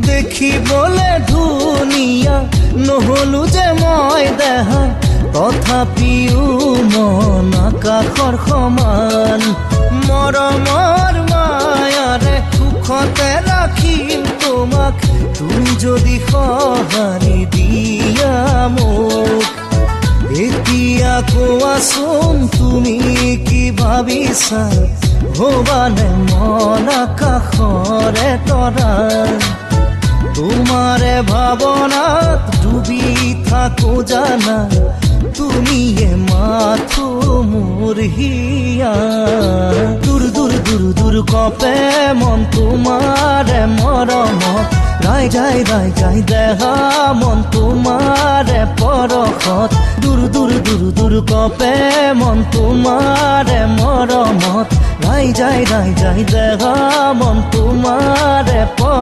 দেখিবলে ধুনীয়া নহলো যে মই দেহা। তথাপিও মন আকাশৰ সমান। মৰমৰ মায়াৰে সুখতে ৰাখিম তোমাক। তুমি যদি সঁহাৰি দিয়া মোক। এতিয়া কোৱাচোন তুমি কি ভাবিছা? ভবানে মন আকাশৰে তৰা তোমাৰে ভাবনা, ডুবি থাকো জানা। তুমিয়ে মাথো মোৰ হিয়া দূৰ দূৰ দূৰ দূৰ কপে মন তোমাৰে মৰমত গাই গাই গাই গাই দেহা মন তোমাৰে পৰশত দূৰ দূৰ দূৰ দূৰ কপে মন তোমাৰে মৰমত গাই যাই গাই যাই দেহা মন তোমাৰে প